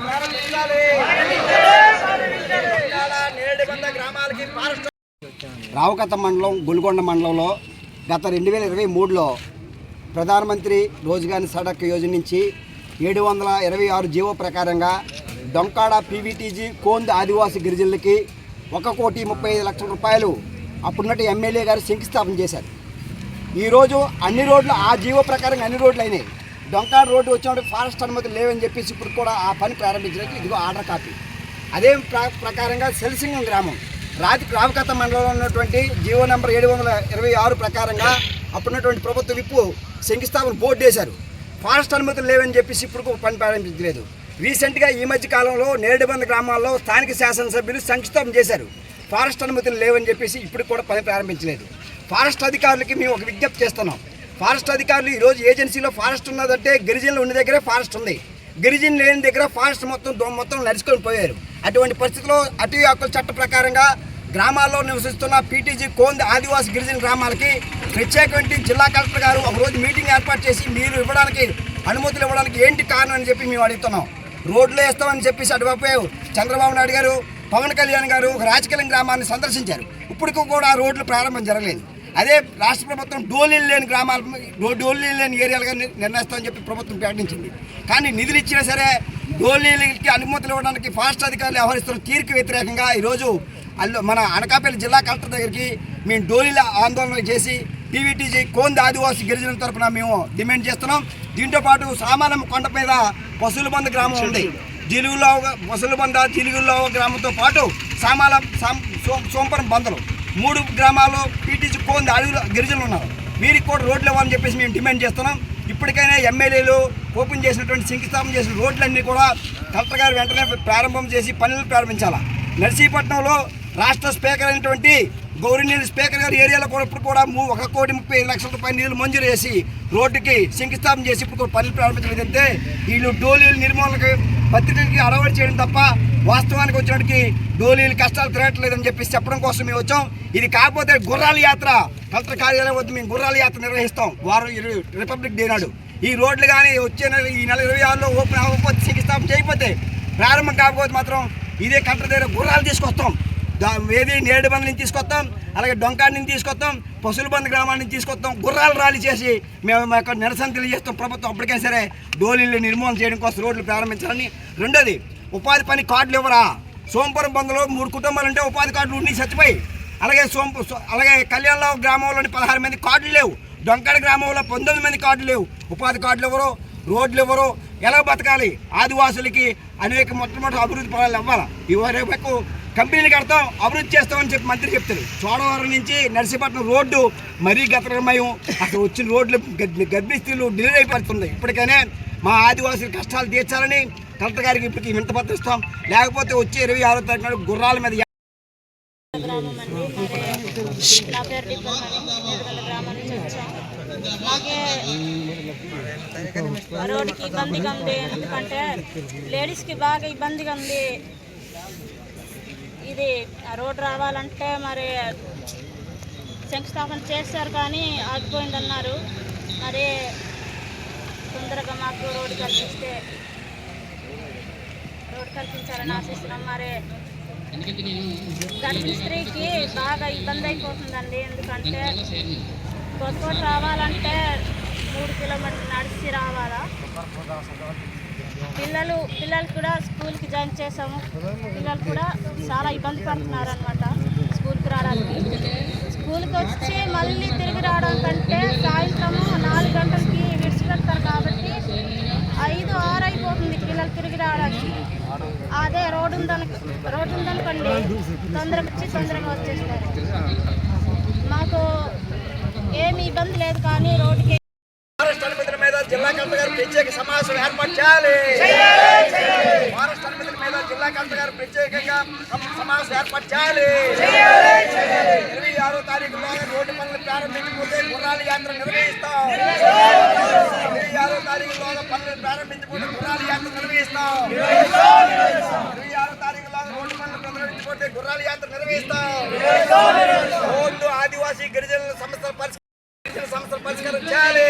ప్రారంభించాలి రావుకత మండలం గుల్గొండ మండలంలో గత రెండు వేల ఇరవై మూడులో ప్రధానమంత్రి రోజుగాని సడక్ యోజన నుంచి ఏడు వందల ఇరవై ఆరు జీవో ప్రకారంగా దొంకాడ పీవీటీజీ కోంద్ ఆదివాసి గిరిజనులకి ఒక కోటి ముప్పై ఐదు లక్షల రూపాయలు అప్పుడున్నట్టు ఎమ్మెల్యే గారు శంకుస్థాపన చేశారు. ఈరోజు అన్ని రోడ్లు ఆ జీవో ప్రకారంగా అన్ని రోడ్లు అయినాయి. డొంకాడు రోడ్డు వచ్చినప్పుడు ఫారెస్ట్ అనుమతి లేవని చెప్పేసి ఇప్పుడు కూడా ఆ పని ప్రారంభించినట్టు ఇదిగో ఆర్డర్ కాపీ. అదే ప్ర- ప్రకారంగా సెల్సింగం గ్రామం రాతి రామకథ మండలంలో ఉన్నటువంటి జీవో నెంబర్ ఏడు వందల ఇరవై ఆరు ప్రకారంగా అప్పుడున్నటువంటి ప్రభుత్వ విప్పు శంకుస్థాపన బోర్డు వేశారు. ఫారెస్ట్ అనుమతులు లేవని చెప్పేసి ఇప్పుడు పని ప్రారంభించలేదు. రీసెంట్గా ఈ మధ్య కాలంలో నేరేడుబంద గ్రామాల్లో స్థానిక శాసనసభ్యులు శంకుస్థాపన చేశారు. ఫారెస్ట్ అనుమతులు లేవని చెప్పేసి ఇప్పుడు కూడా పని ప్రారంభించలేదు. ఫారెస్ట్ అధికారులకి మేము ఒక విజ్ఞప్తి చేస్తున్నాం. ఫారెస్ట్ అధికారులు ఈరోజు ఏజెన్సీలో ఫారెస్ట్ ఉన్నదంటే గిరిజనులు ఉన్న దగ్గరే ఫారెస్ట్ ఉంది. గిరిజన లేని దగ్గర ఫారెస్ట్ మొత్తం మొత్తం నడుచుకొని పోయారు. అటువంటి పరిస్థితుల్లో అటవీ హక్కుల చట్ట ప్రకారంగా గ్రామాల్లో నివసిస్తున్న పీటీజీ కోంది ఆదివాసి గిరిజన గ్రామాలకి ప్రత్యేకమైన జిల్లా కలెక్టర్ గారు ఒకరోజు మీటింగ్ ఏర్పాటు చేసి మీరు ఇవ్వడానికి అనుమతులు ఇవ్వడానికి ఏంటి కారణం అని చెప్పి మేము అడుగుతున్నాం. రోడ్లు వేస్తామని చెప్పేసి అటువైపు చంద్రబాబు నాయుడు గారు పవన్ కళ్యాణ్ గారు ఒక రాజకీయ గ్రామాన్ని సందర్శించారు. ఇప్పటికి కూడా ఆ రోడ్లు ప్రారంభం జరగలేదు. అదే రాష్ట్ర ప్రభుత్వం డోలీలు లేని గ్రామాలు డోలీలు లేని ఏరియాలుగా నిర్ణయిస్తామని చెప్పి ప్రభుత్వం ప్రకటించింది. కానీ నిధులు ఇచ్చినా సరే డోలీలకి అనుమతులు ఇవ్వడానికి ఫారెస్ట్ అధికారులు వ్యవహరిస్తున్న తీరుకు వ్యతిరేకంగా ఈరోజు అల్లు మన అనకాపల్లి జిల్లా కలెక్టర్ దగ్గరికి మేము డోలీల ఆందోళన చేసి టీవీటీజీ కోంది ఆదివాసీ గిరిజనుల తరపున మేము డిమాండ్ చేస్తున్నాం. దీంతో పాటు సామానం కొండ మీద పశువుల గ్రామం ఉంది. జిలుగులో పశువుల బంద జిలుగుల్లో గ్రామంతో పాటు సామాలం సాం- బందలు మూడు గ్రామాల్లో పీటీసీ కోంది అడవుల గిరిజనులు ఉన్నారు. వీరికి కూడా రోడ్లు ఇవ్వాలని చెప్పేసి మేము డిమాండ్ చేస్తున్నాం. ఇప్పటికైనా ఎమ్మెల్యేలు ఓపెన్ చేసినటువంటి శంకుస్థాపన చేసిన రోడ్లన్నీ కూడా కలెక్టర్ గారు వెంటనే ప్రారంభం చేసి పనులు ప్రారంభించాలా. నర్సీపట్నంలో రాష్ట్ర స్పీకర్ అయినటువంటి గౌరీనీళ్ళు స్పీకర్ గారి ఏరియాలో కూడా ఇప్పుడు కూడా మూ- ఒక కోటి ముప్పై ఐదు లక్షల రూపాయల నీళ్ళు మంజూరు చేసి రోడ్డుకి శంకుస్థాపన చేసి ఇప్పుడు పనులు ప్రారంభించలేదంటే వీళ్ళు డోలీలు నిర్మూలనకి పత్రికలకి అలవాటు చేయడం తప్ప వాస్తవానికి వచ్చినట్టుకి డోలీలు కష్టాలు తిరగట్లేదని చెప్పి చెప్పడం కోసం మేము వచ్చాం. ఇది కాకపోతే గుర్రాల యాత్ర. కలెక్టర్ కార్యాలయం వద్ద మేము గుర్రాల యాత్ర నిర్వహిస్తాం. వారం రిపబ్లిక్ డే నాడు. ఈ రోడ్లు కానీ వచ్చే నెల ఈ నెల ఇరవై ఆరులో ఓపెన్ అవ్వకపోతే శంకుస్థాపన చేయకపోతే ప్రారంభం కాకపోతే మాత్రం ఇదే కలెక్టర్ దగ్గర గుర్రాలు తీసుకొస్తాం. ఏది నేడు బంధ నుంచి తీసుకొస్తాం అలాగే డొంకాడి నుంచి తీసుకొస్తాం పశువుల బంద్ గ్రామాల నుంచి తీసుకొస్తాం గుర్రాలు ర్యాలీ చేసి మేము మా యొక్క నిరసన తెలియజేస్తాం ప్రభుత్వం అప్పటికైనా సరే డోలీలు నిర్మూలన చేయడం కోసం రోడ్లు ప్రారంభించాలని. రెండోది ఉపాధి పని కార్డులు ఇవ్వరా? సోంపురం బంధులో మూడు కుటుంబాలు ఉంటే ఉపాధి కార్డులు ఉండి చచ్చిపోయి అలాగే సోంపు అలాగే కళ్యాణలో గ్రామంలోని పదహారు మంది కార్డులు లేవు డొంకడ గ్రామంలో పంతొమ్మిది మంది కార్డులు లేవు. ఉపాధి కార్డులు ఎవరు? రోడ్లు ఎవరు? ఎలా బతకాలి? ఆదివాసులకి అనేక మొట్టమొదటి అభివృద్ధి పడాలి ఇవ్వాలి? ఇవరకు కంపెనీలు కడతాం అభివృద్ధి చేస్తామని చెప్పి మంత్రి చెప్తారు. చోడవరం నుంచి నర్సీపట్నం రోడ్డు మరీ గతమయం అక్కడ వచ్చిన రోడ్లు గర్భ- గర్భిణీ స్త్రీలు డిలే అయిపోతున్నాయి. ఇప్పటికైనా మా ఆదివాసుల కష్టాలు తీర్చాలని కలెక్టర్ గారికి ఇప్పటికి వింతపత్రం లేకపోతే వచ్చే ఇరవై ఆరో తారీఖు నాడు గుర్రాల మీద రోడ్డుకి ఇబ్బందిగా ఉంది. ఎందుకంటే లేడీస్కి బాగా ఇబ్బందిగా ఉంది. ఇది రోడ్డు రావాలంటే మరి శంకుస్థాపన చేస్తారు కానీ ఆగిపోయిందన్నారు. మరి తొందరగా మాకు రోడ్డు కల్పిస్తే రోడ్డు కల్పించాలని ఆశిస్తున్నాం. మరి గర్భిణీ స్త్రీకి బాగా ఇబ్బంది అయిపోతుందండి. ఎందుకంటే కొత్తకోట రావాలంటే మూడు కిలోమీటర్లు నడిచి రావాలా? పిల్లలు పిల్లలు కూడా స్కూల్కి జాయిన్ చేసాము పిల్లలు కూడా చాలా ఇబ్బంది పడుతున్నారు అనమాట స్కూల్కి రావడానికి. స్కూల్కి వచ్చి మళ్ళీ తిరిగి రావడం కంటే సాయంత్రం నాలుగు గంటలకి విడిచిపెడతారు కాబట్టి ఐదు ఆరు అయిపోతుంది పిల్లలు తిరిగి రావడానికి. అదే రోడ్డు ఉందని రోడ్డు ఉందనుకోండి తొందరగా వచ్చి తొందరగా వచ్చేస్తారు. మాకు ఏమి ఇబ్బంది లేదు కానీ రోడ్డుకి ఫారెస్ట్ అనుమతుల మీద జిల్లా కలెక్టర్ గారు ప్రత్యేక సమావేశం ఏర్పాటు చేయాలి. అనుమతుల మీద జిల్లా కలెక్టర్ గారు ప్రత్యేకంగా సమావేశం ఏర్పాటు చేయాలి. ఇరవై ఆరో తారీఖులోగా రోడ్డు పనులు ప్రారంభించకపోతే గుర్రాల యాత్ర నిర్వహిస్తాం. ఇరవై ఆరో పనులు ప్రారంభించకపోతే గుర్రాల యాత్ర నిర్వహిస్తాం. ఇరవై ఆరో రోడ్డు పనులు ప్రారంభించకపోతే గుర్రాల యాత్ర నిర్వహిస్తాం. రోడ్డు ఆదివాసీ గిరిజనుల సమస్యల పరిష్కారం గిరిజన సమస్యల పరిష్కారం చేయాలి.